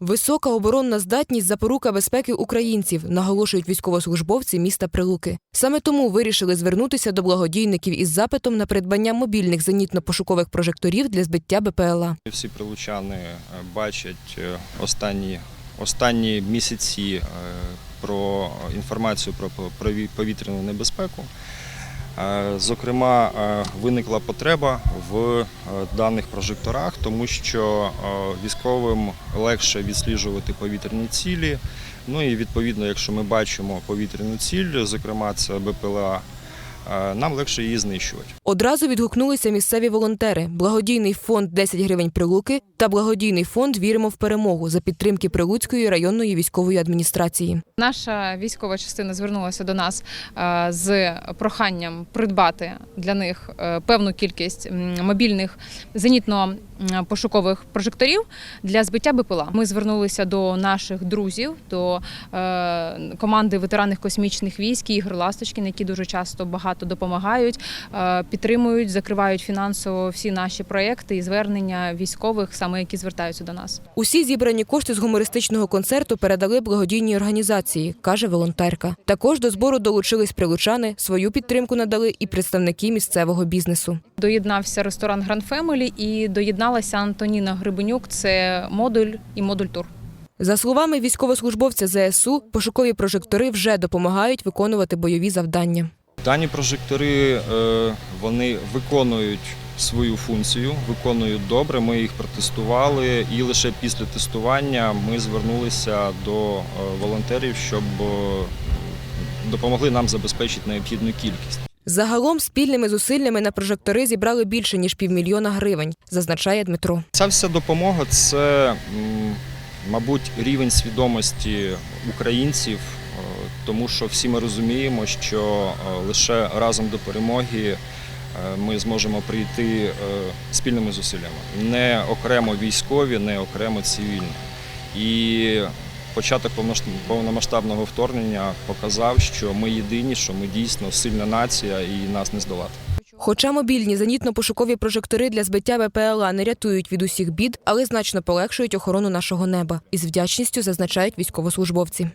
Висока оборонна здатність запорука безпеки українців, наголошують військовослужбовці міста Прилуки. Саме тому вирішили звернутися до благодійників із запитом на придбання мобільних зенітно-пошукових прожекторів для збиття БПЛА. Всі прилучани е, бачать е, останні, останні місяці е, про інформацію про про ві- повітряну небезпеку. Е, Зокрема, е, виникла потреба в е, даних прожекторах, тому що військовим легше відсліджувати повітряні цілі. Ну і відповідно, якщо ми бачимо повітряну ціль, зокрема це БПЛА, нам легше її знищувати. Одразу відгукнулися місцеві волонтери, благодійний фонд 10 гривень Прилуки та благодійний фонд Віримо в перемогу за підтримки Прилуцької районної військової адміністрації. Наша військова частина звернулася до нас е, з проханням придбати для них е, певну кількість мобільних зенітно-пошукових прожекторів для збиття БПЛА. Ми звернулися до наших друзів, до е, команди ветеранів космічних військ Ігор Ласточкін, які дуже часто багато допомагають, підтримують, закривають фінансово всі наші проекти і звернення військових, саме які звертаються до нас. Усі зібрані кошти з гумористичного концерту передали благодійній організації, каже волонтерка. Також до збору долучились прилучани, свою підтримку надали і представники місцевого бізнесу. Доєднався ресторан Grand Family і доєдналася Антоніна Грибенюк. Це модуль і модуль тур. За словами військовослужбовця ЗСУ, пошукові прожектори вже допомагають виконувати бойові завдання. Дані прожектори е, вони виконують свою функцію, виконують добре. Ми їх протестували, і лише після тестування ми звернулися до е, волонтерів, щоб е, допомогли нам забезпечити необхідну кількість. Загалом спільними зусиллями на прожектори зібрали більше ніж півмільйона гривень, зазначає Дмитро. Ця вся допомога це, мабуть, рівень свідомості українців, тому що всі ми розуміємо, що е, лише разом до перемоги е, ми зможемо прийти е, спільними зусиллями. Не окремо військові, не окремо цивільні. І початок повномасштабного вторгнення показав, що ми єдині, що ми дійсно сильна нація і нас не здолати. Хоча мобільні зенітно-пошукові прожектори для збиття БПЛА не рятують від усіх бід, але значно полегшують охорону нашого неба. Із вдячністю зазначають військовослужбовці.